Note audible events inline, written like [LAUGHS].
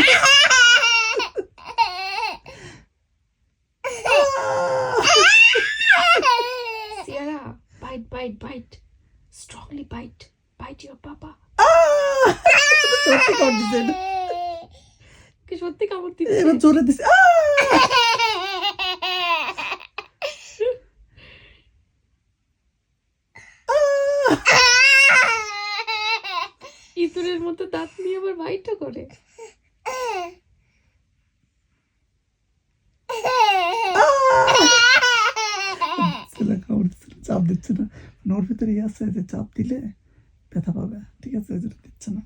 [LAUGHS] Sierra, bite, bite, bite. Strongly bite. Bite your papa. সত্যি condition কি সত্যি কামড় দিচ্ছে এবার জোরে দিছে ইঁদুরের মতো দাঁত নিয়ে আবার বাইটও করে চাপ দিচ্ছে না। নোর ভিতরে আছে যে চাপ দিলে ব্যথা পাবে। ঠিক আছে? ওই জন্য দিচ্ছে না।